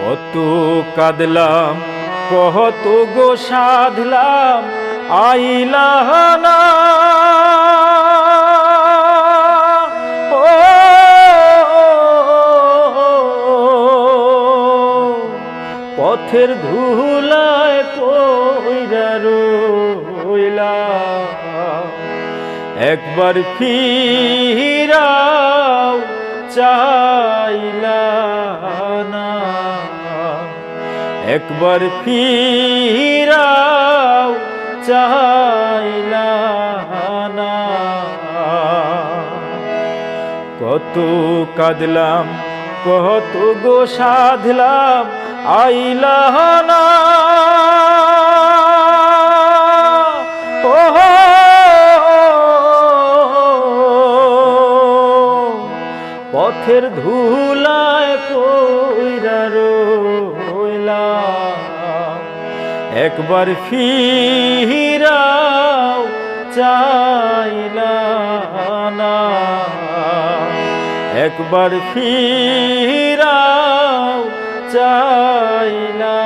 কত কাঁদলাম কত গো সাধলাম আইলা না পথের ধুলায় কইরা রইলা একবার ফিরাও একবার ফিরাও চাইলা না কত কাঁদলাম কত গো সাধলাম আইলা না পথের ধুলায় একবার ফিরাও চাইলা না একবার ফিরাও চাইলা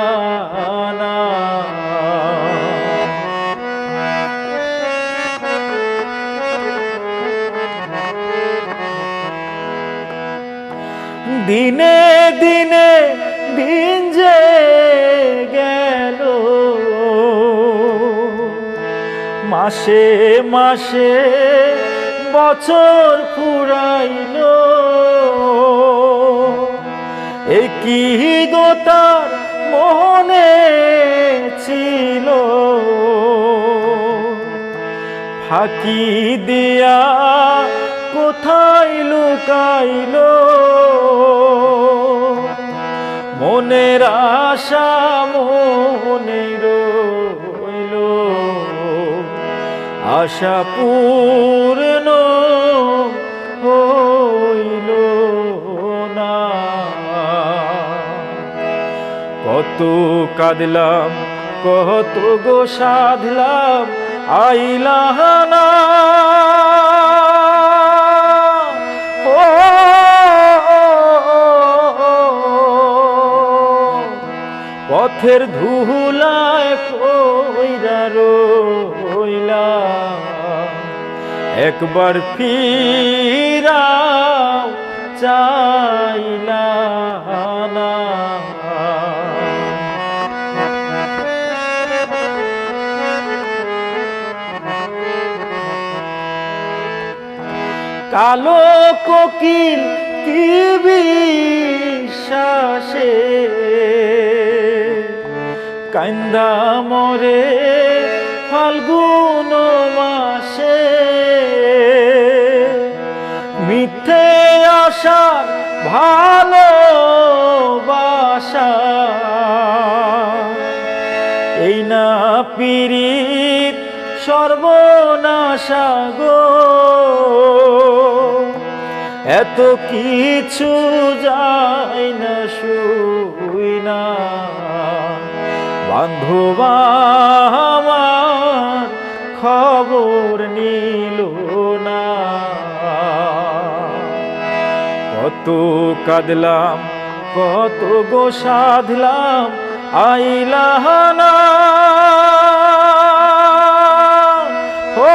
দিনে দিনে দিন যে মাসে মাসে বছর ফুরাইল। একই গোতার মনে ছিল। ফাঁকি দিয়া কোথায় লুকাইল। মনের আশা মনে আশা পূর্ণ হইল না। কত কাঁদলাম কত গো সাধলাম আইলা পথের ধুলায় কইরা রইলা। একবার ফিরাও চাইলা না। কালো কোকিল কি কান্দা মরে ফাল্গুন মাসে। মিথ্যে আশার ভালোবাসা। এই না পীড়িত সর্বনাশা গো। এত কিছু যায় না, শুই না। বান্ধব খবর নিল না। কত কাঁদলাম, কত গো সাধলাম, আইলা না ও,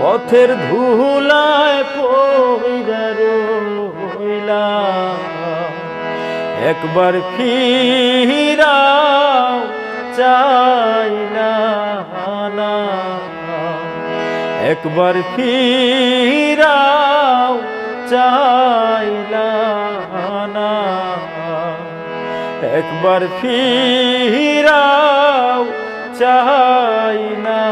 পথের ধুলায় পইরা একবার ফিরাও চাইলা একবার ফিরাও চাইলা একবার ফিরাও চাইলা